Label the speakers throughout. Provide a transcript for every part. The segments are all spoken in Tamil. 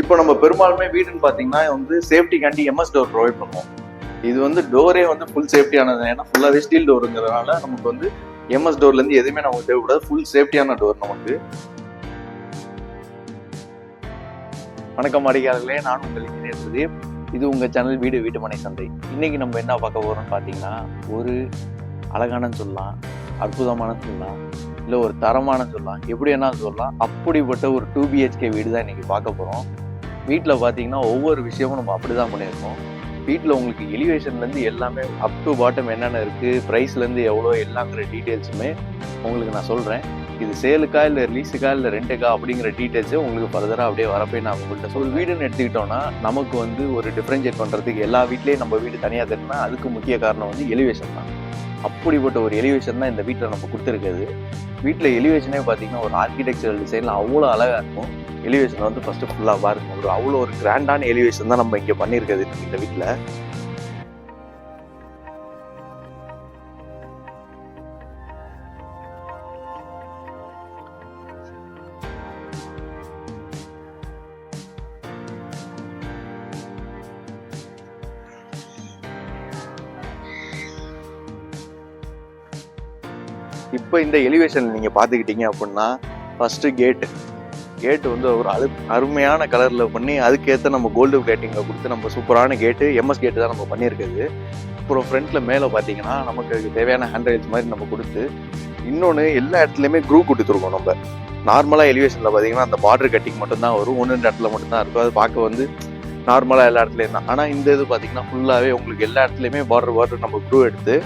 Speaker 1: இப்போ நம்ம பெரும்பாலுமே வீடுன்னு பார்த்தீங்கன்னா வந்து சேஃப்டிக்காண்டி எம்எஸ் டோர் ப்ரொவைட் பண்ணுவோம். இது வந்து டோரே வந்து ஃபுல் சேஃப்டியானது ஏன்னா ஃபுல்லாகவே ஸ்டீல் டோருங்கிறதுனால நமக்கு வந்து எம்எஸ் டோர்லேருந்து எதுவுமே நமக்கு தேவைப்படாது. ஃபுல் சேஃப்டியான டோர் நமக்கு. வணக்கம் அடிகாரர்களே நான் உங்கள் இன்ஜினியர் இது உங்கள் சேனல் வீடு வீட்டுமனை சந்தை. இன்றைக்கி நம்ம என்ன பார்க்க போகிறோம்னு பார்த்தீங்கன்னா ஒரு அழகானன்னு சொல்லலாம் அற்புதமான சொல்லலாம் இல்லை ஒரு தரமான சொல்லலாம் எப்படி என்ன சொல்லலாம். அப்படிப்பட்ட ஒரு டூ பிஹெச்கே வீடு தான் இன்றைக்கி பார்க்க போகிறோம் வீட்டில் பார்த்தீங்கன்னா ஒவ்வொரு விஷயமும் நம்ம அப்படி தான் பண்ணியிருக்கோம். வீட்டில் உங்களுக்கு எலிவேஷன்லேருந்து எல்லாமே அப் டு பாட்டம் என்னென்ன இருக்குது ப்ரைஸ்லேருந்து எவ்வளோ எல்லாங்கிற டீட்டெயில்ஸுமே உங்களுக்கு நான் சொல்கிறேன் இது சேலுக்கா இல்லை ரிலீஸுக்கா இல்லை ரெண்டுக்கா அப்படிங்கிற டீட்டெயில்ஸே உங்களுக்கு ஃபர்தராக அப்படியே வரப்பே நான் உங்கள்கிட்ட சொல் வீடுன்னு எடுத்துக்கிட்டோம்னா நமக்கு வந்து ஒரு டிஃப்ரென்ஷியேட் பண்ணுறதுக்கு எல்லா வீட்லேயும் நம்ம வீடு தனியாக தெரியும்னா அதுக்கு முக்கிய காரணம் வந்து எலிவேஷன் தான். அப்படிப்பட்ட ஒரு எலிவேஷன் தான் இந்த வீட்டில் நம்ம கொடுத்துருக்குது வீட்டில் எலிவேஷனே பார்த்தீங்கன்னா ஒரு ஆர்கிடெக்சரல் டிசைனில் அவ்வளோ அழகாக இருக்கும். எலிவேஷன் வந்து ஃபஸ்ட்டு ஃபுல்லாக பாருங்க. ஒரு அவ்வளோ ஒரு கிராண்டான எலிவேஷன் தான் நம்ம இங்கே பண்ணியிருக்கிறது இந்த வீட்டில் இப்போ இந்த எலிவேஷன் நீங்கள் பார்த்துக்கிட்டீங்க அப்படின்னா ஃபஸ்ட்டு கேட்டு கேட்டு வந்து ஒரு அழு அருமையான கலரில் பண்ணி அதுக்கேற்ற நம்ம கோல்டு பிளேட்டிங்கை கொடுத்து நம்ம சூப்பரான கேட்டு எம்எஸ் கேட்டு தான் நம்ம பண்ணியிருக்குது அப்புறம் ஃப்ரண்ட்டில் மேலே பார்த்தீங்கன்னா நமக்கு அதுக்கு தேவையான ஹேண்ட் ரைல்ஸ் மாதிரி நம்ம கொடுத்து இன்னொன்று எல்லா இடத்துலையுமே க்ரூ கொடுத்துருக்கோம் நம்ம. நார்மலாக எலிவேஷனில் பார்த்தீங்கன்னா அந்த பார்டர் கட்டிங் மட்டும்தான் வரும். ஒன்று ரெண்டு இடத்துல மட்டும்தான் இருக்கும். அது பார்க்க வந்து நார்மலாக எல்லா இடத்துலையும் தான். ஆனால் இந்த இது பார்த்தீங்கன்னா ஃபுல்லாகவே உங்களுக்கு எல்லா இடத்துலையுமே பார்டர் பார்டர் நம்ம க்ரூ எடுத்து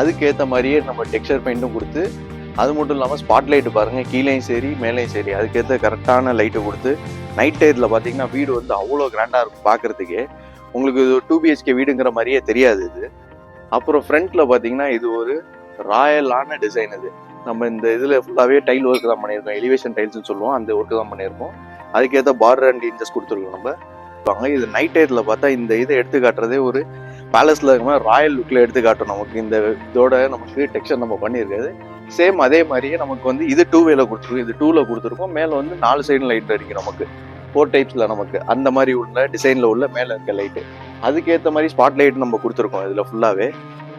Speaker 1: அதுக்கேற்ற மாதிரியே நம்ம டெக்ஸ்சர் பெயிண்ட்டும் கொடுத்து அது மட்டும் இல்லாமல் ஸ்பாட் லைட்டு பாருங்கள் கீழேயும் சரி மேலேயும் சரி. அதுக்கேற்ற கரெக்டான லைட்டை கொடுத்து நைட் டயத்தில் பார்த்தீங்கன்னா வீடு வந்து அவ்வளோ கிராண்டாக இருக்கும் பார்க்குறதுக்கே உங்களுக்கு இது டூ பிஹெச்கே வீடுங்கிற மாதிரியே தெரியாது இது. அப்புறம் ஃப்ரண்ட்டில் பார்த்தீங்கன்னா இது ஒரு ராயலான டிசைன் இது. நம்ம இந்த இதில் ஃபுல்லாகவே டைல் ஒர்க் தான் பண்ணியிருக்கோம். எலிவேஷன் டைல்ஸ்னு சொல்லுவோம். அந்த ஒர்க்கு தான் பண்ணியிருக்கோம். அதுக்கேற்ற பார்டர் அண்ட் இன்ச்சஸ் கொடுத்துருக்கோம் நம்ம. இது நைட் டயத்தில் பார்த்தா இந்த இதை எடுத்து காட்டுறதே ஒரு பேலஸில் இருக்கிற மாதிரி ராயல் லுக்கில் எடுத்து காட்டும் நமக்கு இந்த இதோட நமக்கு டெக்ஸ்டர் நம்ம பண்ணியிருக்காது. சேம் அதே மாதிரியே நமக்கு வந்து இது டூ வேல கொடுத்துருக்கோம். இது டூவில் கொடுத்துருக்கோம். மேலே வந்து நாலு சைடு லைட் அடிக்கும் நமக்கு. ஃபோர் டைப்ஸில் நமக்கு. அந்த மாதிரி உள்ள டிசைனில் உள்ள மேலே இருக்க லைட்டு அதுக்கேற்ற மாதிரி ஸ்பாட் லைட் நம்ம கொடுத்துருக்கோம் இதில் ஃபுல்லாகவே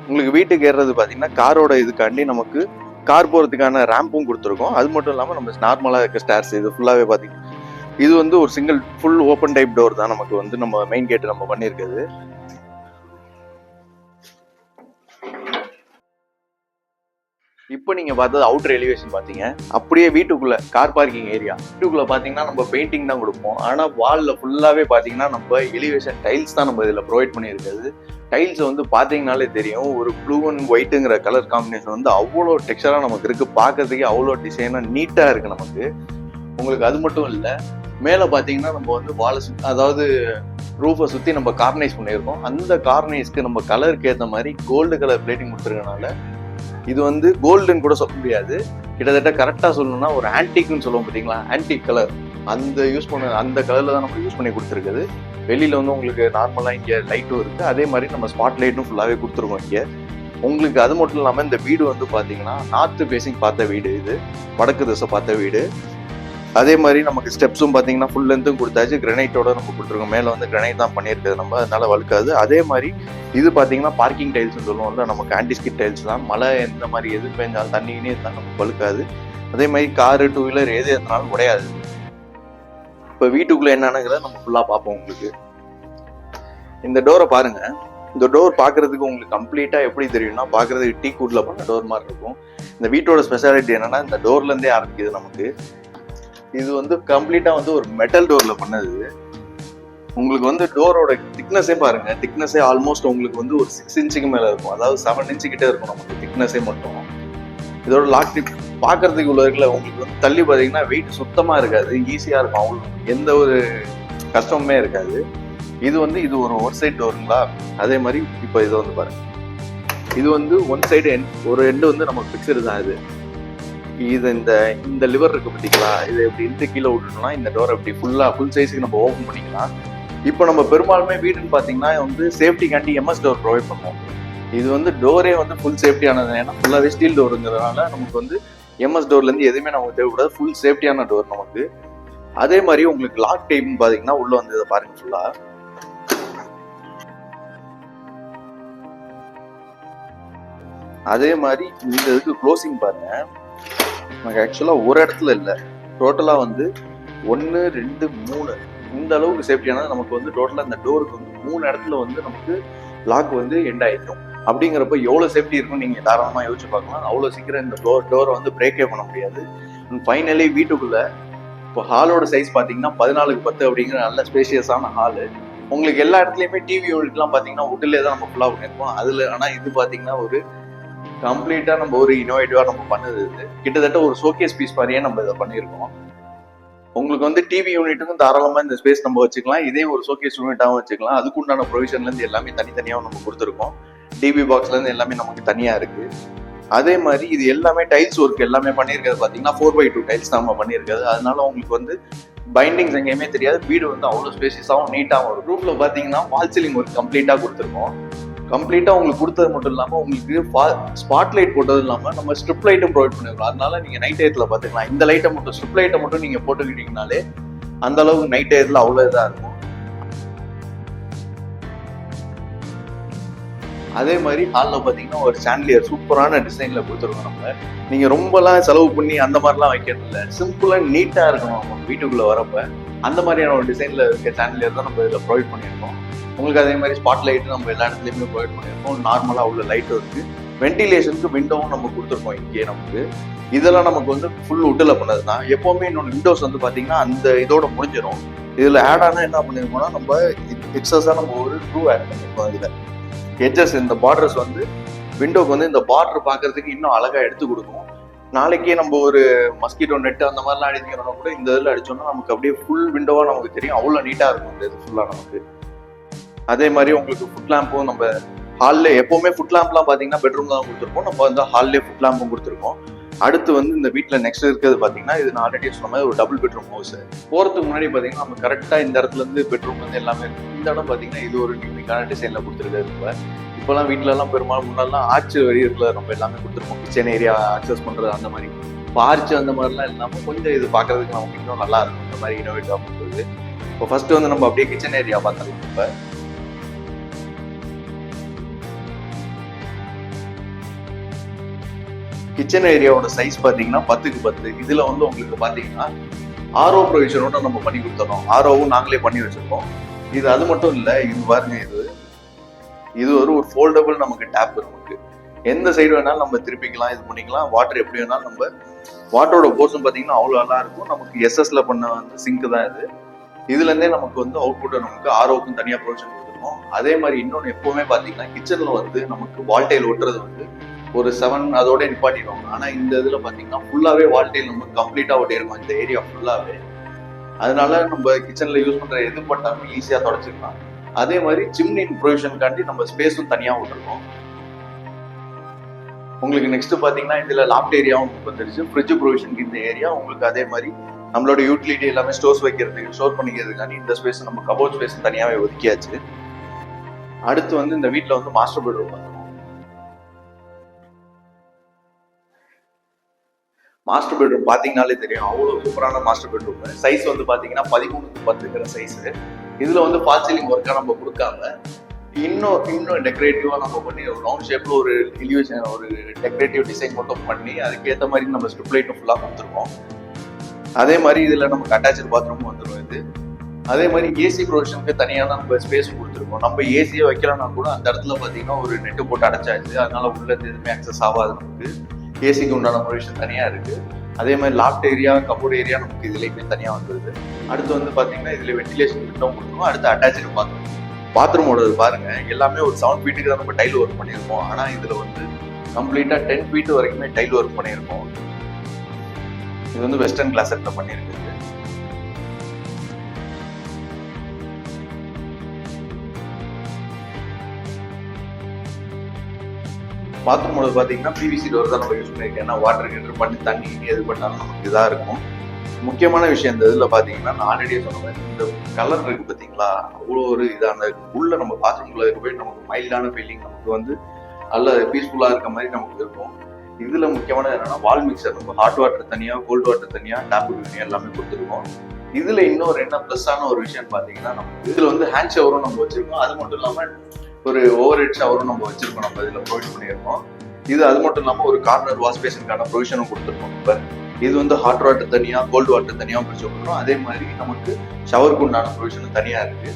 Speaker 1: உங்களுக்கு வீட்டுக்கு ஏறுறது பார்த்தீங்கன்னா காரோட இதுக்காண்டி நமக்கு கார் போகிறதுக்கான ரேம்பும் கொடுத்துருக்கோம். அது மட்டும் இல்லாமல் நம்ம நார்மலாக இருக்க ஸ்டார்ஸ் இது ஃபுல்லாகவே பார்த்தீங்கன்னா இது வந்து ஒரு single full open type door தான் நமக்கு வந்து நம்ம மெயின் கேட்டு நம்ம பண்ணியிருக்கிறது. இப்போ நீங்க பார்த்தது அவுட்டர் எலிவேஷன் பாத்தீங்க அப்படியே வீட்டுக்குள்ள கார் பார்க்கிங் ஏரியா வீட்டுக்குள்ள பாத்தீங்கன்னா நம்ம பெயிண்டிங் தான் கொடுப்போம். ஆனா வால்ல ஃபுல்லாவே பாத்தீங்கன்னா நம்ம எலிவேஷன் டைல்ஸ் தான் நம்ம இதுல ப்ரொவைட் பண்ணியிருக்கிறது. டைல்ஸ் வந்து பாத்தீங்கனாலே தெரியும். ஒரு ப்ளூ அண்ட் ஒயிட்டுங்கிற கலர் காம்பினேஷன் வந்து அவ்வளோ டெக்ஸ்டரா நமக்கு இருக்கு. பார்க்கறதுக்கே அவ்வளோ டிசைனா நீட்டா இருக்கு நமக்கு. உங்களுக்கு அது மட்டும் இல்லை மேலே பார்த்தீங்கன்னா நம்ம வந்து வாழை சுத்தி அதாவது ரூஃபை சுற்றி நம்ம கார்னைஸ் பண்ணியிருக்கோம். அந்த கார்னைஸ்க்கு நம்ம கலருக்கு ஏற்ற மாதிரி கோல்டு கலர் பிளேட்டிங் கொடுத்துருக்கனால இது வந்து கோல்டுன்னு கூட சொல்ல முடியாது. கிட்டத்தட்ட கரெக்டாக சொல்லணும்னா ஒரு ஆன்டிக்னு சொல்லுவோம் பார்த்தீங்களா? ஆன்டிக் கலர் அந்த யூஸ் பண்ண அந்த கலரில் தான் நம்ம யூஸ் பண்ணி கொடுத்துருக்குது. வெளியில் வந்து உங்களுக்கு நார்மலாக இங்கே லைட்டும் இருக்குது அதே மாதிரி நம்ம ஸ்பாட் லைட்டும் ஃபுல்லாகவே கொடுத்துருக்கோம் இங்கே. உங்களுக்கு அது மட்டும் இல்லாமல் இந்த வீடு வந்து பார்த்தீங்கன்னா நார்த்து பேசிங் பார்த்த வீடு இது. வடக்கு திசை பார்த்த வீடு. அதே மாதிரி நமக்கு ஸ்டெப்ஸும் பார்த்தீங்கன்னா ஃபுல் லென்த்தும் கொடுத்தாச்சு. கிரனைட்டோட நம்ம கொடுத்துருக்கோம். மேலே வந்து கிரனைட் தான் பண்ணியிருக்கிறது நம்ம. அதனால வழுக்காது. அதே மாதிரி இது பார்த்தீங்கன்னா பார்க்கிங் டைல்ஸ்னு சொல்லுவோம்ல நமக்கு ஆன்டிஸ்கிட் டைல்ஸ் தான். மழை எந்த மாதிரி எது பெஞ்சாலும் தண்ணினே இருந்தாலும் நமக்கு வழுக்காது. அதே மாதிரி காரு டூ வீலர் எது எத்தனாலும் உடையாது. இப்போ வீட்டுக்குள்ளே என்னன்னுங்கிறத நம்ம ஃபுல்லாக பார்ப்போம் உங்களுக்கு. இந்த டோரை பாருங்கள் இந்த டோர் பார்க்குறதுக்கு உங்களுக்கு கம்ப்ளீட்டாக எப்படி தெரியும்னா பார்க்கறதுக்கு டீ கூட்டில் பண்ண டோர் மாதிரி இருக்கும். இந்த வீட்டோட ஸ்பெஷாலிட்டி என்னென்னா இந்த டோர்லேருந்தே ஆரம்பிக்குது நமக்கு. இது வந்து கம்ப்ளீட்டா வந்து ஒரு மெட்டல் டோர்ல பண்ணது. உங்களுக்கு வந்து டோரோட திக்னஸே பாருங்க. திக்னஸே ஆல்மோஸ்ட் உங்களுக்கு வந்து ஒரு சிக்ஸ் இன்ச்சுக்கு மேல இருக்கும். அதாவது செவன் இன்ச்சு கிட்டே இருக்கும் நமக்கு திக்னஸே மட்டும். இதோட லாக் டிப் பார்க்கறதுக்கு உள்ள இருக்குல்ல உங்களுக்கு வந்து தள்ளி பார்த்தீங்கன்னா வெயிட் சுத்தமாக இருக்காது. ஈஸியாக இருக்கும். அவங்களுக்கு எந்த ஒரு கஷ்டமுமே இருக்காது. இது வந்து இது ஒரு ஒன் சைடு டோருங்களா அதே மாதிரி இப்போ இதை வந்து பாருங்க. இது வந்து ஒன் சைடு ஒரு எண்டு வந்து நமக்கு ஃபிக்ஸ்டு தான் இது. இது இந்த இந்த லிவர் இருக்கு பார்த்தீங்களா இதை இப்படி இழுத்து கீழே விட்டுட்டோம்னா இந்த டோரை எப்படி ஃபுல்லாக ஃபுல் சைஸுக்கு நம்ம ஓப்பன் பண்ணிக்கலாம். இப்போ நம்ம பெரும்பாலுமே வீடுன்னு பார்த்தீங்கன்னா வந்து சேஃப்டிக்காண்டி எம்எஸ் டோர் ப்ரொவைட் பண்ணுவோம். இது வந்து டோரே வந்து ஃபுல் சேஃப்டியானது ஏன்னா ஃபுல்லாகவே ஸ்டீல் டோருங்கிறதுனால நமக்கு வந்து எம்எஸ் டோர்லேருந்து எதுவுமே நமக்கு தேவைப்படாது. ஃபுல் சேஃப்டியான டோர் நமக்கு. அதே மாதிரி உங்களுக்கு லாக் டைப்னு பார்த்தீங்கன்னா உள்ளே வந்து இதை பாருங்க ஃபுல்லா அதே மாதிரி இந்த இதுக்கு க்ளோசிங் பாருங்க. நமக்கு ஆக்சுவலாக ஒரு இடத்துல இல்லை. டோட்டலாக வந்து ஒன்று ரெண்டு மூணு. இந்த அளவுக்கு சேஃப்டியானது நமக்கு வந்து டோட்டலாக இந்த டோருக்கு வந்து மூணு இடத்துல வந்து நமக்கு லாக் வந்து எண்ட் ஆகிடும் அப்படிங்கிறப்ப எவ்வளோ சேஃப்டி இருக்கும்னு நீங்கள் தாராளமாக யோசிச்சு பார்க்கலாம். அவ்வளோ சீக்கிரம் இந்த டோர் டோரை வந்து பிரேக்கே பண்ண முடியாது. ஃபைனலி வீட்டுக்குள்ளே இப்போ ஹாலோட சைஸ் பார்த்தீங்கன்னா பதினாலுக்கு பத்து அப்படிங்கிற நல்ல ஸ்பேஷியஸான ஹாலு உங்களுக்கு எல்லா இடத்துலையுமே டிவி யூனிட்லாம் பார்த்தீங்கன்னா உட்டிலே தான் நம்ம ஃபுல்லாக பண்ணியிருப்போம் அதில் ஆனால் இது பார்த்தீங்கன்னா ஒரு கம்ப்ளீட்டாக நம்ம ஒரு இனோவேட்டிவாக நம்ம பண்ணது இது. கிட்டத்தட்ட ஒரு ஷோகேஸ் பீஸ் மாதிரியே நம்ம இதை பண்ணியிருக்கோம். உங்களுக்கு வந்து டிவி யூனிட்டுக்கும் தாராளமாக இந்த ஸ்பேஸ் நம்ம வச்சுக்கலாம். இதே ஒரு ஷோகேஸ் யூனிட்டாகவும் வச்சுக்கலாம். அதுக்குண்டான ப்ரொவிஷன்லேருந்து எல்லாமே தனித்தனியாக நம்ம கொடுத்துருக்கோம். டிவி பாக்ஸ்லேருந்து எல்லாமே நமக்கு தனியாக இருக்கு. அதே மாதிரி இது எல்லாமே டைல்ஸ் ஒர்க் எல்லாமே பண்ணியிருக்கிறது பார்த்தீங்கன்னா ஃபோர் பை டூ டைல்ஸ் நம்ம பண்ணியிருக்கிறது. அதனால உங்களுக்கு வந்து பைண்டிங்ஸ் எங்கேயுமே தெரியாது. வீடு வந்து அவ்வளோ ஸ்பேசியஸாகவும் நீட்டாகவும் ரூமில் ரூஃபில் பார்த்தீங்கன்னா வால் சீலிங் ஒர்க் கம்ப்ளீட்டாக கொடுத்துருக்கோம். கம்ப்ளீட்டாக உங்களுக்கு கொடுத்தது மட்டும் இல்லாமல் உங்களுக்கு ஸ்பாட் லைட் போட்டது இல்லாமல் நம்ம ஸ்ட்ரிப் லைட்டும் ப்ரொவைட் பண்ணிருக்கோம். அதனால நீங்கள் நைட் டயத்தில் பார்த்துக்கலாம் இந்த லைட்டை மட்டும் ஸ்ட்ரிப் லைட்டை மட்டும் நீங்கள் போட்டுக்கிட்டீங்கனாலே அந்த அளவுக்கு நைட் டயத்தில் அவ்வளோ இதாக இருக்கும். அதே மாதிரி ஹாலில் பார்த்தீங்கன்னா ஒரு சாண்ட்லியர் சூப்பரான டிசைனில் கொடுத்துருக்கோம் நம்ம. நீங்கள் ரொம்பலாம் செலவு பண்ணி அந்த மாதிரிலாம் வைக்கிறது இல்லை. சிம்பிளாக நீட்டாக இருக்கணும் நம்ம வீட்டுக்குள்ளே வரப்போ அந்த மாதிரியான ஒரு டிசைனில் இருக்க சாண்ட்லியர் தான் நம்ம இதில் ப்ரொவைட் பண்ணியிருக்கோம் உங்களுக்கு அதே மாதிரி ஸ்பாட் லைட்டு நம்ம எல்லா இடத்துலையுமே ப்ரொவைட் பண்ணியிருக்கோம் நார்மலாக உள்ள லைட்டும் இருக்குது வென்டிலேஷனுக்கு விண்டோவும் நம்ம கொடுத்துருக்கோம் இங்கே நமக்கு. இதெல்லாம் நமக்கு வந்து ஃபுல் உட்டில் பண்ணது தான் எப்போவுமே இன்னொன்று விண்டோஸ் வந்து பார்த்தீங்கன்னா அந்த இதோட முடிஞ்சிடும் இதில் ஆட் ஆனால் என்ன பண்ணியிருக்கோம்னா நம்ம எக்ஸஸாக நம்ம ஒரு ட்ரூ ஆட் பண்ணியிருக்கோம் இதில் எட்ஜஸ் இந்த பார்டர்ஸ் வந்து விண்டோக்கு வந்து இந்த பார்டர் பார்க்கறதுக்கு இன்னும் அழகாக எடுத்து கொடுக்கும். நாளைக்கே நம்ம ஒரு மஸ்கிட்டோ நெட் அந்த மாதிரிலாம் அடிக்கிறோம்னா கூட இந்த இதில் அடித்தோம்னா நமக்கு அப்படியே ஃபுல் விண்டோவாக நமக்கு தெரியும். அவ்வளோ நீட்டாக இருக்கும் இந்த இது ஃபுல்லாக நமக்கு. அதே மாதிரி உங்களுக்கு ஃபுட் லேம்பும் நம்ம ஹாலில் எப்போவுமே ஃபுட் லேம்ப்லாம் பார்த்தீங்கன்னா பெட்ரூம் தான் கொடுத்துருப்போம். நம்ம வந்து ஹால்லே ஃபுட் லேம்பும் கொடுத்துருக்கோம். அடுத்து வந்து இந்த வீட்டில் நெக்ஸ்ட் இருக்கிறது பார்த்தீங்கன்னா இது நான் ஆல்ரெடி சொன்ன மாதிரி ஒரு டபுள் பெட்ரூம் ஹவுஸ் போகிறதுக்கு முன்னாடி பார்த்தீங்கன்னா நம்ம கரெக்டாக இந்த இடத்துல இருந்து பெட்ரூம் வந்து எல்லாமே இருக்கு. இந்த இடம் பார்த்தீங்கன்னா இது ஒரு யூனிக்கான டிசைனில் கொடுத்துருக்காரு இப்போ. இப்போலாம் வீட்டிலலாம் பெரும்பாலும் முன்னாடிலாம் ஆர்ச் வழியில் நம்ம எல்லாமே கொடுத்துருப்போம். கிச்சன் ஏரியா அக்சஸ் பண்ணுறது அந்த மாதிரி. இப்போ ஆர்ச் அந்த மாதிரிலாம் இல்லாமல் கொஞ்சம் இது பார்க்கறதுக்கு நமக்கு இன்னும் நல்லா இருக்கும். இந்த மாதிரி இனோவேட்டிவாக பண்ணுறது இப்போ ஃபஸ்ட்டு வந்து நம்ம அப்படியே கிச்சன் ஏரியா பார்த்துடலாம் இப்போ. கிச்சன் ஏரியாவோட சைஸ் பார்த்தீங்கன்னா பத்துக்கு பத்து. இதில் வந்து உங்களுக்கு பார்த்தீங்கன்னா ஆர்ஓ ப்ரொவிஷனோட நம்ம பண்ணி கொடுத்துறோம். ஆர்ஓவும் நாங்களே பண்ணி வச்சுருக்கோம். இது அது மட்டும் இல்லை இது பாருங்க இது இது ஒரு ஒரு ஃபோல்டபுள் நமக்கு டேப் நமக்கு எந்த சைடு வேணாலும் நம்ம திருப்பிக்கலாம் இது பண்ணிக்கலாம். வாட்டர் எப்படி வேணாலும் நம்ம வாட்டரோட போர்ஷன் பார்த்தீங்கன்னா அவ்வளோ நல்லா இருக்கும். நமக்கு எஸ்எஸ்ல பண்ண வந்து சிங்க் தான் இது. இதுலேருந்தே நமக்கு வந்து அவுட்புட்டை நமக்கு ஆர்ஓக்கும் தனியாக ப்ரொவிஷன் கொடுத்துருக்கோம். அதே மாதிரி இன்னொன்று எப்போவுமே பார்த்தீங்கன்னா கிச்சனில் வந்து நமக்கு வால்டைல் ஒட்டுறது வந்து ஒரு செவன் அதோட நிப்பாட்டிடுவாங்க. ஆனா இந்த இதுல பார்த்தீங்கன்னா ஃபுல்லாவே வால்டைல் நம்ம கம்ப்ளீட்டா ஒட்டியிருக்கோம். இந்த ஏரியா ஃபுல்லாவே அதனால நம்ம கிச்சன்ல யூஸ் பண்ற எது பட்டாலும் ஈஸியா தொடச்சிக்கலாம் அதே மாதிரி சிம்னின் ப்ரொவிஷனுக்காண்டி நம்ம ஸ்பேஸும் தனியா விட்டுருக்கோம். உங்களுக்கு நெக்ஸ்ட் பாத்தீங்கன்னா இதுல லாப்ட் ஏரியாவும் வந்துருச்சு ஃப்ரிட்ஜ் ப்ரொவிஷனுக்கு இந்த ஏரியா உங்களுக்கு அதே மாதிரி நம்மளோட யூட்டிலிட்டி எல்லாமே ஸ்டோர்ஸ் வைக்கிறதுக்கு ஸ்டோர் பண்ணிக்கிறதுக்காண்டி இந்த ஸ்பேஸ் நம்ம கபோர்ட் ஸ்பேஸ் தனியாவே ஒதுக்கியாச்சு. அடுத்து வந்து இந்த வீட்ல வந்து மாஸ்டர் பெட்ரூம் வந்துடும் மாஸ்டர் பெட்ரூம் பார்த்தீங்கனாலே தெரியும். அவ்வளோ சூப்பரான மாஸ்டர் பெட்ரூம் சைஸ் வந்து பார்த்தீங்கன்னா பதிமூணுக்கு பத்துங்கிற சைஸு இதில் வந்து ஃபால் சீலிங் ஒர்க்காக நம்ம கொடுக்காம இன்னும் இன்னும் டெக்கரேட்டிவாக நம்ம பண்ணி ஒரு ரவுண்ட் ஷேப்பில் ஒரு இலியூஷன் ஒரு டெக்கரேட்டிவ் டிசைன் மட்டும் பண்ணி அதுக்கேற்ற மாதிரி நம்ம ஸ்ட்ரிப் லைட்டும் ஃபுல்லாக கொடுத்துருக்கோம். அதே மாதிரி இதில் நமக்கு அட்டாச்சு பாத்ரூமும் வந்துடும் இது. அதே மாதிரி ஏசி ப்ரொவிஷனுக்கு தனியாக நம்ம ஸ்பேஸ் கொடுத்துருக்கோம். நம்ம ஏசியை வைக்கலன்னா கூட அந்த இடத்துல பார்த்தீங்கன்னா ஒரு நெட்டு போட்டு அடைச்சாச்சு. அதனால உள்ளது எதுவுமே அக்சஸ் ஆகாது நமக்கு. ஏசிக்கு உண்டான ப்ரொவிஷன் தனியாக இருக்கு. அதே மாதிரி லாஃப்ட் ஏரியா கபோர்ட் ஏரியா நமக்கு இதுலேயுமே தனியாக வந்துருது. அடுத்து வந்து பார்த்தீங்கன்னா இதில் வென்டிலேஷன் விண்டோ கொடுக்கணும். அடுத்து அட்டாச்சு பாத்ரூம் பாத்ரூமோட பாருங்க. எல்லாமே ஒரு செவன் ஃபீட்டுக்கு தான் நம்ம டைல் ஒர்க் பண்ணியிருக்கோம். ஆனால் இதில் வந்து கம்ப்ளீட்டாக டென் ஃபீட் வரைக்குமே டைல் ஒர்க் பண்ணியிருக்கோம். இது வந்து வெஸ்டர்ன் கிளாசெட்ல பாத்ரூம் போது பார்த்தீங்கன்னா பிவிசி டோர் தான் நம்ம யூஸ் பண்ணியிருக்கோம் ஏன்னா வாட்டர் கிட்டர் பண்ணி தண்ணி எது பண்ணாலும் நமக்கு இதாக இருக்கும். முக்கியமான விஷயம் இந்த இதில் பார்த்தீங்கன்னா நான் ஆல்ரெடியே சொன்ன மாதிரி இந்த கலர் இருக்கு பார்த்தீங்களா அவ்வளோ ஒரு இதான உள்ள நம்ம பாத்ரூம்குள்ள இருக்க போய் நமக்கு மைல்டான ஃபீலிங் நமக்கு வந்து நல்ல பீஸ்ஃபுல்லாக இருக்க மாதிரி நமக்கு இருக்கும். இதில் முக்கியமான என்னன்னா வால் மிக்சர் நம்ம ஹாட் வாட்டர் தனியாக கோல்ட் வாட்டர் தனியாக டேப் தனியாக எல்லாமே கொடுத்துருக்கோம். இதுல இன்னொரு என்ன ப்ளஸ்ஸான ஒரு விஷயம் பாத்தீங்கன்னா நம்ம இதுல வந்து ஹேண்ட் ஷவரும் நம்ம வச்சிருக்கோம். அது மட்டும் இல்லாம ஒரு ஓவர் ஹெட் ஷவரும் நம்ம வச்சிருக்கோம் நம்ம இதுல ப்ரொவைட் பண்ணியிருக்கோம். இது அது மட்டும் இல்லாமல் ஒரு கார்னர் வாஷ் பேஷனுக்கான ப்ரொவிஷனும் கொடுத்துருக்கோம். இப்போ இது வந்து ஹாட் வாட்டர் தனியாக கோல்டு வாட்டர் தனியாக பிடிச்சி கொடுக்குறோம். அதே மாதிரி நமக்கு ஷவருக்கு உண்டான ப்ரொவிஷனும் தனியாக இருக்கு.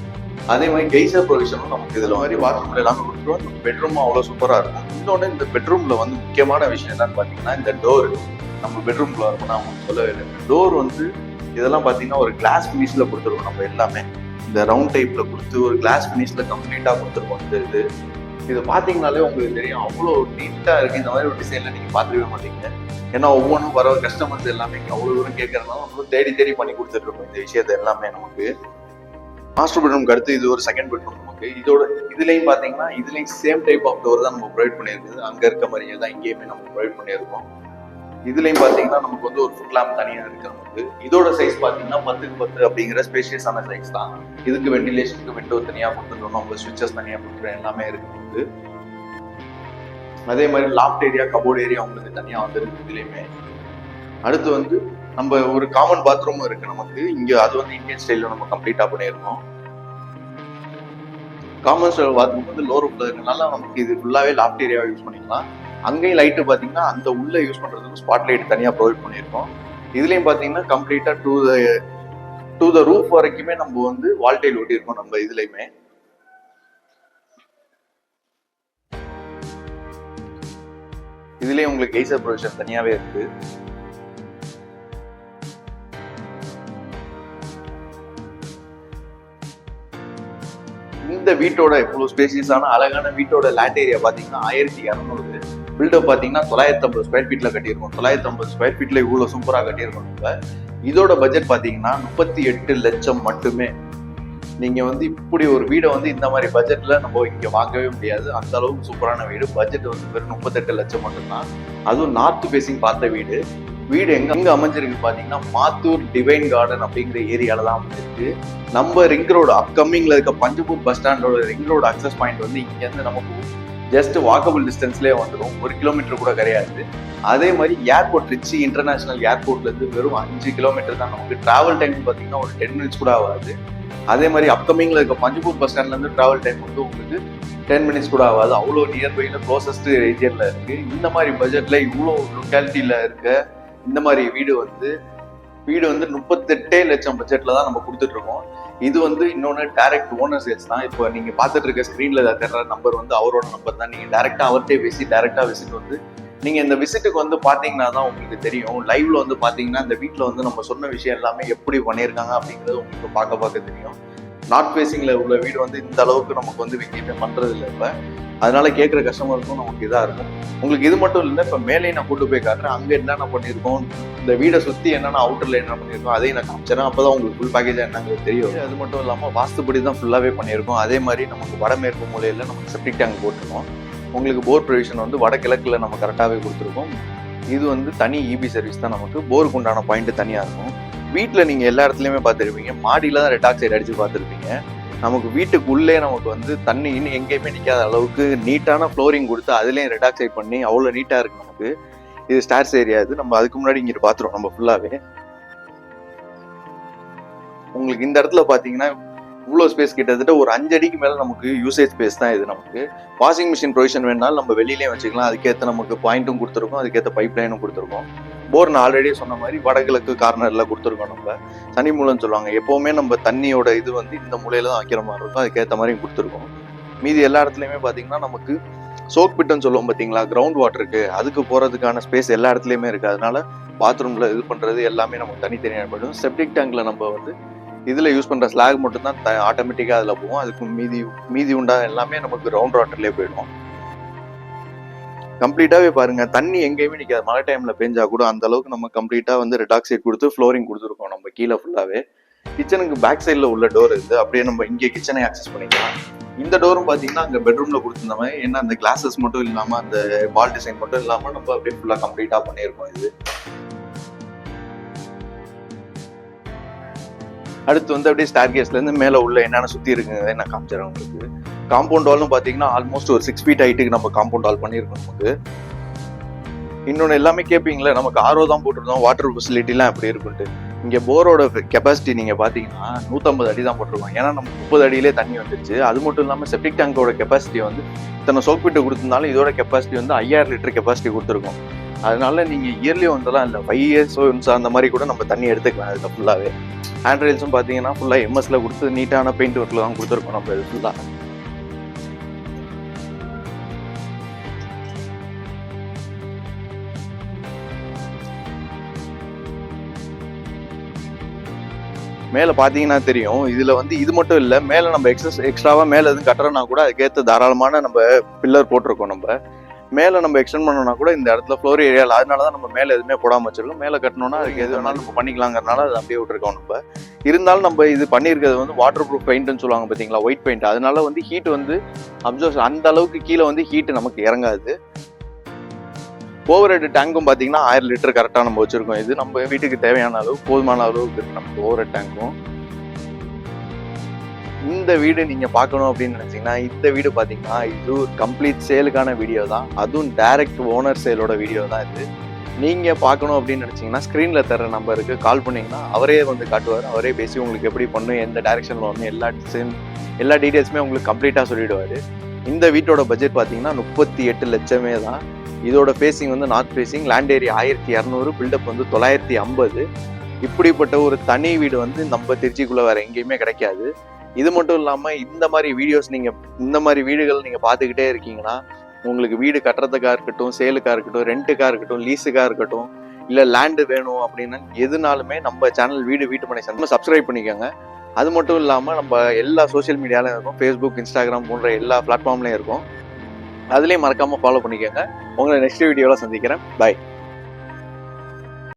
Speaker 1: அதே மாதிரி கெய்சர் ப்ரொவிஷனும் நமக்கு இதில் மாதிரி பாத்ரூம்ல எல்லாமே கொடுத்துருவோம் பெட்ரூம் அவ்வளோ சூப்பராக இருக்கும். இன்னொன்று இந்த பெட்ரூமில் வந்து முக்கியமான விஷயம் என்னன்னு பார்த்தீங்கன்னா இந்த டோர் நம்ம பெட்ரூம்ல இருக்கும் நான் உங்களுக்கு சொல்லவே இல்லை. டோர் வந்து இதெல்லாம் பார்த்தீங்கன்னா ஒரு கிளாஸ் ஃபினிஷ்ல கொடுத்துருக்கோம் நம்ம எல்லாமே. இந்த ரவுண்ட் டைப்பில் கொடுத்து ஒரு கிளாஸ் ஃபினிஷில் கம்ப்ளீட்டாக கொடுத்துருக்கோம். இந்த இது. இது பார்த்தீங்கனாலே உங்களுக்கு தெரியும். அவ்வளோ நீட்டாக இருக்குது இந்த மாதிரி ஒரு டிசைனில் நீங்கள் பார்த்துக்கவே மாட்டீங்க. ஏன்னா ஒவ்வொன்றும் வர கஸ்டமர்ஸ் எல்லாமே அவ்வளோ தூரம் கேட்கறதுனால நம்மளும் தேடி தேடி பண்ணி கொடுத்துட்ருக்கோம் இந்த விஷயத்தை எல்லாமே நமக்கு. மாஸ்டர் பெட்ரூம்க்கு அடுத்து இது ஒரு செகண்ட் பெட்ரூம் நமக்கு. இதோட இதுலேயும் பார்த்தீங்கன்னா இதுலேயும் சேம் டைப் ஆஃப் டோர் தான் நம்ம ப்ரொவைட் பண்ணியிருக்குது. அங்கே இருக்க மாதிரியே தான் இங்கேயுமே நம்ம ப்ரொவைட் பண்ணியிருக்கோம். இதுலயும் பாத்தீங்கன்னா நமக்கு வந்து ஒரு ஃபுட் லேம்ப் தனியா இருக்கு நமக்கு இதோட சைஸ் பாத்தீங்கன்னா பத்துக்கு பத்து அப்படிங்கிற ஸ்பேஷியஸான சைஸ் தான். இதுக்கு வெண்டிலேஷனுக்கு விண்டோ தனியா கொடுத்துருக்கோம் நம்ம சுவிச்சஸ் தனியா கொடுத்துருக்கோம் எல்லாமே இருக்கு அதே மாதிரி லாஃப்ட் ஏரியா கபோர்ட் ஏரியா உங்களுக்கு தனியா வந்துருக்கு இதுலயுமே. அடுத்து வந்து நம்ம ஒரு காமன் பாத்ரூமும் இருக்கு நமக்கு. இங்க அது வந்து இந்தியன் ஸ்டைல்ல நம்ம கம்ப்ளீட்டா பண்ணியிருக்கோம் காமன் ஸ்டைல் பாத்ரூம் வந்து லோ உள்ளதுனால இருக்கனால நமக்கு இது ஃபுல்லாவே லாஃப்ட் ஏரியாவை யூஸ் பண்ணிக்கலாம். அங்கேயும் லைட்டு பார்த்தீங்கன்னா அந்த உள்ளே யூஸ் பண்ணுறதுக்கு ஸ்பாட் லைட் தனியாக ப்ரொவைட் பண்ணியிருக்கோம். இதுலேயும் பார்த்தீங்கன்னா கம்ப்ளீட்டாக to the to the roof வரைக்குமே நம்ம வந்து வால்டைல் ஒட்டியிருக்கோம் நம்ம இதுலையுமே. இதுலேயும் உங்களுக்கு கெய்சர் ப்ரொவிஷன் தனியாகவே இருக்கு. இந்த வீட்டோட இவ்வளோ ஸ்பேசியஸான அழகான வீட்டோட லேண்ட் ஏரியா பார்த்தீங்கன்னா ஆயிரத்தி இரநூறு பில்டப் பார்த்தீங்கன்னா தொள்ளாயிரத்தி ஐம்பது ஸ்கொயர் ஃபீட்டில் கட்டியிருக்கோம். தொள்ளாயிரத்தி ஐம்பது ஸ்கொயர் ஃபீட்ல இவ்வளோ சூப்பராக கட்டியிருக்கோம் இப்போ இதோட பட்ஜெட் பார்த்தீங்கன்னா முப்பத்தி எட்டு லட்சம் மட்டுமே. நீங்கள் வந்து இப்படி ஒரு வீடை வந்து இந்த மாதிரி பட்ஜெட்டில் நம்ம இங்கே வாங்கவே முடியாது. அந்த அளவுக்கு சூப்பரான வீடு. பட்ஜெட் வந்து வெறும் முப்பத்தெட்டு லட்சம் மட்டும்தான். அதுவும் நார்த் ஃபேசிங் பார்த்த வீடு. வீடு எங்க எங்க அமைஞ்சிருக்கு பாத்தீங்கன்னா மாத்தூர் டிவைன் கார்டன் அப்படிங்கிற ஏரியால தான் அமைஞ்சிருக்கு. நம்ம ரிங் ரோடு அப்கமிங்ல இருக்க பஞ்சபூர் பஸ் ஸ்டாண்டோட ரிங் ரோடு அக்சஸ் பாயிண்ட் வந்து இங்க இருந்து நமக்கு ஜஸ்ட் வாக்கபிள் டிஸ்டன்ஸ்லேயே வந்துடும் ஒரு கிலோமீட்டர் கூட கிடையாது. அதே மாதிரி ஏர்போர்ட் ரிச்சி இன்டர்நேஷனல் ஏர்போர்ட்லேருந்து வெறும் அஞ்சு கிலோமீட்டர் தான். நமக்கு டிராவல் டைம் பார்த்தீங்கன்னா ஒரு டென் மினிட்ஸ் கூட ஆகாது. அதே மாதிரி அப்கமிங்கில் இருக்க பஞ்சபூர் பஸ் ஸ்டாண்ட்லேருந்து ட்ராவல் டிராவல் டைம் வந்து உங்களுக்கு டென் மினிட்ஸ் கூட ஆகாது. அவ்வளோ நியர்பையில் க்ளோசஸ்ட் ஏரியால இருக்குது இந்த மாதிரி பட்ஜெட்டில் இவ்வளோ லொக்காலிட்டியில் இருக்க இந்த மாதிரி வீடு வந்து வீடு வந்து முப்பத்தெட்டே லட்சம் பட்ஜெட்ல தான் நம்ம கொடுத்துட்டு இருக்கோம் இது வந்து இன்னொன்று டைரக்ட் ஓனர் சேல்ஸ் தான். இப்போ நீங்க பார்த்துட்டு இருக்க ஸ்க்ரீன்ல தர்ற நம்பர் வந்து அவரோட நம்பர் தான். நீங்க டேரக்டா அவர்கிட்டே பேசி டேரக்டா விசிட் வந்து நீங்க இந்த விசிட்டுக்கு வந்து பாத்தீங்கன்னா தான் உங்களுக்கு தெரியும். லைவ்ல வந்து பாத்தீங்கன்னா இந்த வீட்டில் வந்து நம்ம சொன்ன விஷயம் எல்லாமே எப்படி பண்ணியிருக்காங்க அப்படிங்கிறது உங்களுக்கு பார்க்க பார்க்க தெரியும். நார்த் ஃபேசிங்ல உள்ள வீடு வந்து இந்த அளவுக்கு நமக்கு வந்து எங்கேயுமே பண்றது இல்லை இப்போ. அதனால கேட்குற கஸ்டமருக்கும் நமக்கு இதா இருக்கும். உங்களுக்கு இது மட்டும் இல்லை இப்ப மேலே நான் கூட்டு போய் காட்டுறேன். அங்க என்னென்ன பண்ணியிருக்கோம் இந்த வீடை சுத்தி என்னென்ன அவுட்டர்ல என்ன பண்ணியிருக்கோம் அதையும் நான் காமிச்சிடறேன் அப்பதான் உங்களுக்கு ஃபுல் பேக்கேஜ் என்னங்கிறது தெரியும். அது மட்டும் இல்லாம வாஸ்துபடி தான் ஃபுல்லாவே பண்ணியிருக்கோம் அதே மாதிரி நமக்கு வடமேற்கு மூலையில நமக்கு செப்டிக் டேங்க் போட்டிருக்கோம். உங்களுக்கு போர் ப்ரொவிஷன் வந்து வடகிழக்குல நம்ம கரெக்டாகவே கொடுத்துருக்கோம். இது வந்து தனி இபி சர்வீஸ் தான் நமக்கு. போருக்கு உண்டான பாயிண்ட் தனியாக இருக்கும். வீட்டில் நீங்கள் எல்லா இடத்துலையுமே பார்த்துருப்பீங்க. மாடியில் தான் ரெட் ஆக்சைடு அடித்து பார்த்துருப்பீங்க. நமக்கு வீட்டுக்குள்ளே நமக்கு வந்து தண்ணி இன்னும் எங்கேயுமே நிற்காத அளவுக்கு நீட்டான ஃப்ளோரிங் கொடுத்து அதுலேயும் ரெட் பண்ணி அவ்வளோ நீட்டாக இருக்கு நமக்கு. இது ஸ்டார்ஸ் ஏரியா இது. நம்ம அதுக்கு முன்னாடி இங்கிட்டு பார்த்துருவோம் நம்ம ஃபுல்லாகவே உங்களுக்கு இந்த இடத்துல பார்த்தீங்கன்னா இவ்வளோ ஸ்பேஸ் கிட்டத்தட்ட ஒரு அஞ்சு அடிக்கு மேலே நமக்கு யூசேஜ் ஸ்பேஸ் தான் இது நமக்கு. வாஷிங் மிஷின் ப்ரொவிஷன் வேணாலும் நம்ம வெளியிலேயே வச்சுக்கலாம். அதுக்கேற்ற நமக்கு பாயிண்ட்டும் கொடுத்துருக்கோம். அதுக்கேற்ற பைப் லைனும் கொடுத்துருக்கோம். போர் நான் ஆல்ரெடி சொன்ன மாதிரி வடகிழக்கு கார்னரில் கொடுத்துருக்கோம் நம்ம. தனி மூலம் சொல்லுவாங்க. எப்போவுமே நம்ம தண்ணியோட இது வந்து இந்த மூலையில தான் வைக்கிற மாதிரி இருக்கும். அதுக்கேற்ற மாதிரி கொடுத்துருக்கோம். மீதி எல்லா இடத்துலையுமே பார்த்தீங்கன்னா நமக்கு சோக் பிட்டுன்னு சொல்லுவோம் பார்த்தீங்களா கிரவுண்ட் வாட்டருக்கு அதுக்கு போகிறதுக்கான ஸ்பேஸ் எல்லா இடத்துலையுமே இருக்குது அதனால பாத்ரூமில் இது பண்ணுறது எல்லாமே நமக்கு தனித்தனியாக போயிடும் செப்டிக் டேங்க்ல நம்ம வந்து இதில் யூஸ் பண்ணுற ஸ்லாக் மட்டும்தான் ஆட்டோமேட்டிக்காக அதில் போவோம் அதுக்கு மீதி மீதி உண்டா எல்லாமே நமக்கு கிரவுண்ட் வாட்டர்லேயே போயிடும். கம்ப்ளீட்டாவே பாருங்க. தண்ணி எங்கேயுமே நிற்காது மழை டைம்ல பெஞ்சா கூட அந்த அளவுக்கு நம்ம கம்ப்ளீட்டா வந்து ரெடாக்சைட் கொடுத்து ஃப்ளோரிங் கொடுத்துருக்கோம். நம்ம கீழே ஃபுல்லாவே கிச்சனுக்கு பேக் சைடில் உள்ள டோர் இருக்குது அப்படியே நம்ம இங்கே கிச்சனை ஆக்சஸ் பண்ணிக்கலாம். இந்த டோரும் பார்த்தீங்கன்னா அங்கே பெட்ரூம்ல கொடுத்துருந்த மாதிரி ஏன்னா அந்த கிளாஸஸ் மட்டும் இல்லாமல் அந்த பால் டிசைன் மட்டும் இல்லாமல் நம்ம அப்படியே ஃபுல்லாக கம்ப்ளீட்டாக பண்ணியிருக்கோம் இது. அடுத்து வந்து அப்படியே ஸ்டார் இருந்து மேலே உள்ள என்னென்ன சுற்றி இருக்குங்கிறத நான் காமிச்சிடறேன் உங்களுக்கு. காம்பவுண்ட் வால்னு பார்த்தீங்கன்னா ஆல்மோஸ்ட் ஒரு சிக்ஸ் ஃபீட் ஹைட்டுக்கு நம்ம காம்பவுண்ட் வால் பண்ணியிருக்கோம் நமக்கு இன்னொன்று எல்லாமே கேட்பீங்களே நமக்கு ஆர்வம் தான் போட்டிருந்தோம் வாட்டர் ஃபெசிலிட்டிலாம் எப்படி இருக்குன்ட்டு. இங்கே போரோட கெப்பாசிட்டி நீங்கள் பார்த்தீங்கன்னா நூற்றம்பது அடி தான் போட்டிருக்கோம். ஏன்னா நம்ம முப்பது அடியிலே தண்ணி வந்துருச்சு. அது மட்டும் இல்லாமல் செப்டிக் டேங்கோட கெப்பாசிட்டி வந்து இத்தனை சோப்பிட்டு கொடுத்துருந்தாலும் இதோட கெப்பாசிட்டி வந்து ஐயாயிரம் லிட்டர் கெப்பாசிட்டி கொடுத்துருக்கோம். அதனால நீங்கள் இயர்லி வந்தெல்லாம் இல்லை ஃபைவ் இயர்ஸ் ஒன்ஸ் அந்த மாதிரி கூட நம்ம தண்ணி எடுத்துக்கலாம் இதுல ஃபுல்லாகவே ஹேண்ட் பார்த்தீங்கன்னா ஃபுல்லாக எம்எஸ்ல கொடுத்து நீட்டான பெயிண்ட் ஒர்க்கில் தான் கொடுத்துருக்கோம் நம்ம இது ஃபுல்லாக மேலே பார்த்தீங்கன்னா தெரியும். இதில் வந்து இது மட்டும் இல்லை மேலே நம்ம எக்ஸஸ் எக்ஸ்ட்ராவாக மேலே எதுவும் கட்டுறோம்னா கூட அதுக்கேற்ற தாராளமான நம்ம பில்லர் போட்டிருக்கோம் நம்ம. மேலே நம்ம எக்ஸ்டெண்ட் பண்ணோம்னா கூட இந்த இடத்துல ஃப்ளோர் ஏரியாவில் அதனால தான் நம்ம மேலே எதுவுமே போடாமல் வச்சிருக்கோம். மேலே கட்டணும்னா அதுக்கு எது வேணாலும் நம்ம பண்ணிக்கலாங்கிறனால அது அப்படியே விட்டுருக்கோம் நம்ம. இருந்தாலும் நம்ம இது பண்ணியிருக்கிறது வந்து வாட்டர் ப்ரூஃப் பெயிண்ட்னு சொல்லுவாங்க பார்த்தீங்களா ஒயிட் பெயிண்ட் அதனால வந்து ஹீட் வந்து அப்சர்வ் அந்த அளவுக்கு கீழே வந்து ஹீட்டு நமக்கு இறங்காது. ஓவர் ஹெட் டேங்க்கும் பார்த்தீங்கன்னா ஆயிரம் லிட்டர் கரெக்டாக நம்ம வச்சுருக்கோம். இது நம்ம வீட்டுக்கு தேவையான அளவு போதுமான அளவுக்கு இருக்குது நமக்கு ஓவர் ஹெட் டேங்க்கும் இந்த வீடு நீங்கள் பார்க்கணும் அப்படின்னு நினச்சிங்கன்னா இந்த வீடு பார்த்தீங்கன்னா இது கம்ப்ளீட் சேலுக்கான வீடியோ தான். அதுவும் டைரக்ட் ஓனர் சேலோட வீடியோ தான் இது. நீங்கள் பார்க்கணும் அப்படின்னு நினச்சிங்கன்னா ஸ்க்ரீனில் தர நம்பருக்கு கால் பண்ணிங்கன்னா அவரே வந்து காட்டுவார். அவரே பேசி உங்களுக்கு எப்படி பண்ணும் எந்த டைரெக்ஷனில் வரணும் எல்லா டிசைன் எல்லா டீட்டெயில்ஸுமே உங்களுக்கு கம்ப்ளீட்டாக சொல்லிவிடுவார் இந்த வீட்டோட பட்ஜெட் பார்த்தீங்கன்னா முப்பத்தி எட்டு லட்சமே தான். இதோட ஃபேஸிங் வந்து நார்த் ஃபேஸிங் லேண்ட் ஏரியா ஆயிரத்தி இரநூறு பில்டப் வந்து தொள்ளாயிரத்தி ஐம்பது. இப்படிப்பட்ட ஒரு தனி வீடு வந்து நம்ம திருச்சிக்குள்ளே வேறு எங்கேயுமே கிடைக்காது. இது மட்டும் இல்லாமல் இந்த மாதிரி வீடியோஸ் நீங்கள் இந்த மாதிரி வீடுகள் நீங்கள் பார்த்துக்கிட்டே இருக்கீங்கன்னா உங்களுக்கு வீடு கட்டுறதுக்காக இருக்கட்டும் சேலுக்காக இருக்கட்டும் ரெண்ட்டுக்காக இருக்கட்டும் லீஸுக்காக இருக்கட்டும் இல்லை லேண்டு வேணும் அப்படின்னு எதுனாலுமே நம்ம சேனல் வீடு வீட்டு மனை நம்ம சப்ஸ்கிரைப் பண்ணிக்கோங்க. அது மட்டும் இல்லாமல் நம்ம எல்லா சோஷியல் மீடியாவிலும் இருக்கும். ஃபேஸ்புக் இன்ஸ்டாகிராம் போன்ற எல்லா பிளாட்ஃபார்ம்லையும் இருக்கும். அதுலேயும் மறக்காமல் ஃபாலோ பண்ணிக்கோங்க. உங்களை நெக்ஸ்ட் வீடியோவில் சந்திக்கிறேன். பை